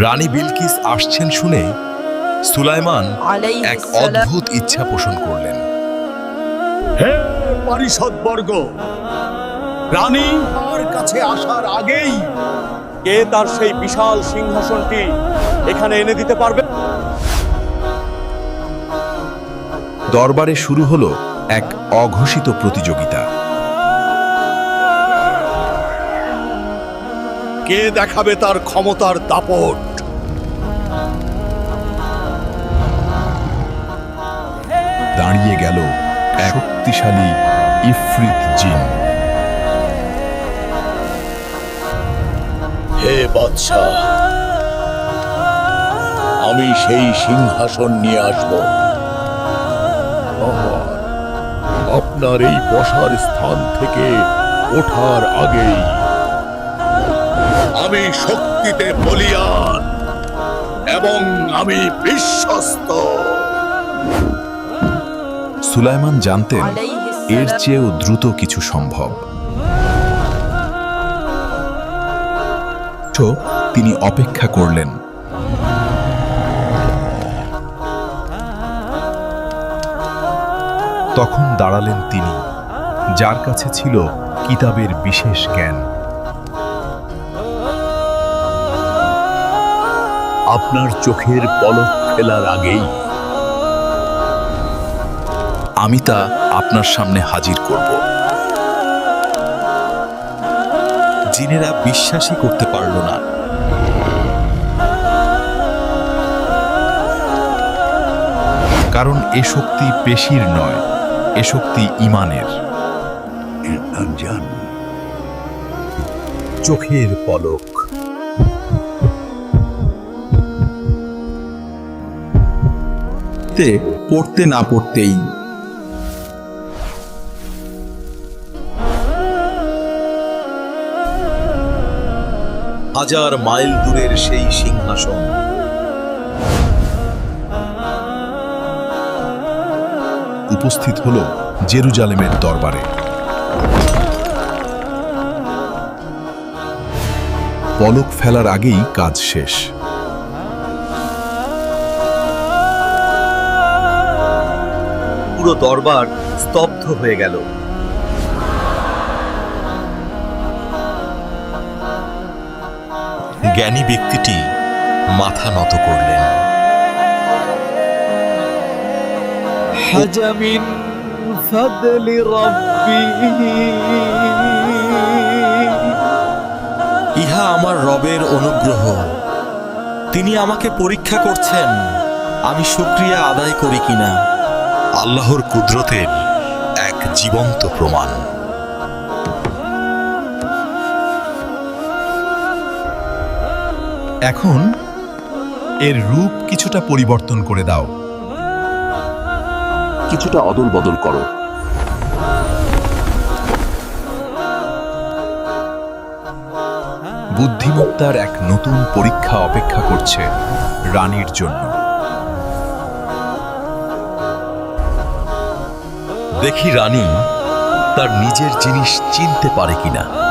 রানী বিলকিস আসছেন শুনে সুলাইমান এক অদ্ভুত ইচ্ছা পোষণ করলেন। হে পরিষদবর্গ রানী আমার কাছে আসার আগেই কে তার সেই বিশাল সিংহাসনটি এখানে এনে দিতে পারবে? দরবারে শুরু হলো এক অঘোষিত প্রতিযোগিতা। কে দেখাবে তার ক্ষমতার দাপট? দাঁড়িয়ে গেল এক শক্তিশালী ইফরিত জিন। হে বাদশাহ আমি সেই সিংহাসন নিয়ে আসব। আপনার এই বসার স্থান থেকে ওঠার আগেই আমি শক্তিতে বলিয়ান এবং আমি বিশ্বস্ত। সুলাইমান জানতেন এর চেয়েও দ্রুত কিছু সম্ভব। তিনি অপেক্ষা করলেন। তখন দাঁড়ালেন তিনি যার কাছে ছিল কিতাবের বিশেষ জ্ঞান। আপনার চোখের পলক ফেলার আগেই আমি তা আপনার সামনে হাজির করব। জিনেরা বিশ্বাসই করতে পারল না। কারণ এ শক্তি পেশির নয় এ শক্তি ইমানের। চোখের পলক তে পড়তে না পড়তেই। হাজার মাইল দূরের সেই সিংহাসন। উপস্থিত হল জেরুজালেমের দরবারে। পলক ফেলার আগেই কাজ শেষ। পুরো দরবার স্তব্ধ হয়ে গেল জ্ঞানী ব্যক্তিটি মাথা নত করলেন حج من فضل ربي ইহা আমার রবের অনুগ্রহ তিনি আমাকে পরীক্ষা করছেন আমি শুক্রিয়া আদায় করি কিনা আল্লাহর কুদরতের এক জীবন্ত প্রমাণ। এখন এর রূপ কিছুটা পরিবর্তন করে দাও। কিছুটা অদল বদল করো। বুদ্ধিমত্তার এক নতুন পরীক্ষা অপেক্ষা করছে রানীর জন্য। দেখি রানী তার নিজের জিনিস চিনতে পারে কিনা।